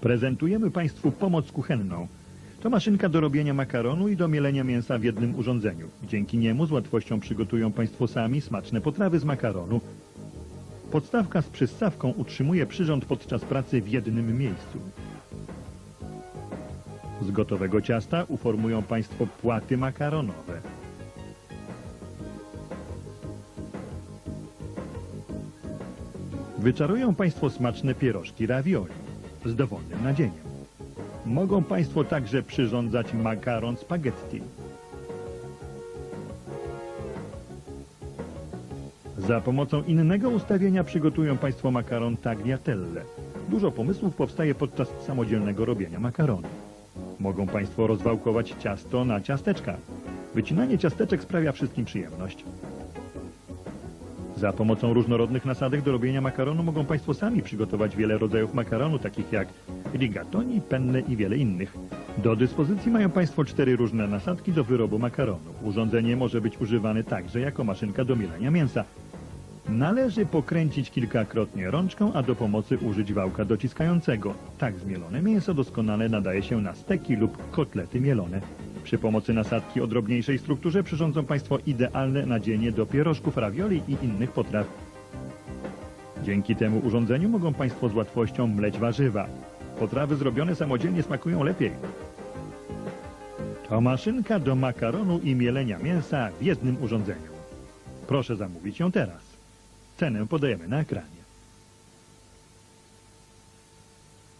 Prezentujemy Państwu pomoc kuchenną. To maszynka do robienia makaronu i do mielenia mięsa w jednym urządzeniu. Dzięki niemu z łatwością przygotują Państwo sami smaczne potrawy z makaronu. Podstawka z przystawką utrzymuje przyrząd podczas pracy w jednym miejscu. Z gotowego ciasta uformują Państwo płaty makaronowe. Wyczarują Państwo smaczne pierożki ravioli z dowolnym nadzieniem. Mogą Państwo także przyrządzać makaron spaghetti. Za pomocą innego ustawienia przygotują Państwo makaron tagliatelle. Dużo pomysłów powstaje podczas samodzielnego robienia makaronu. Mogą Państwo rozwałkować ciasto na ciasteczka. Wycinanie ciasteczek sprawia wszystkim przyjemność. Za pomocą różnorodnych nasadek do robienia makaronu mogą Państwo sami przygotować wiele rodzajów makaronu, takich jak rigatoni, penne i wiele innych. Do dyspozycji mają Państwo cztery różne nasadki do wyrobu makaronu. Urządzenie może być używane także jako maszynka do mielenia mięsa. Należy pokręcić kilkakrotnie rączką, a do pomocy użyć wałka dociskającego. Tak zmielone mięso doskonale nadaje się na steki lub kotlety mielone. Przy pomocy nasadki o drobniejszej strukturze przyrządzą Państwo idealne nadzienie do pierożków, ravioli i innych potraw. Dzięki temu urządzeniu mogą Państwo z łatwością mleć warzywa. Potrawy zrobione samodzielnie smakują lepiej. To maszynka do makaronu i mielenia mięsa w jednym urządzeniu. Proszę zamówić ją teraz. Cenę podajemy na ekranie.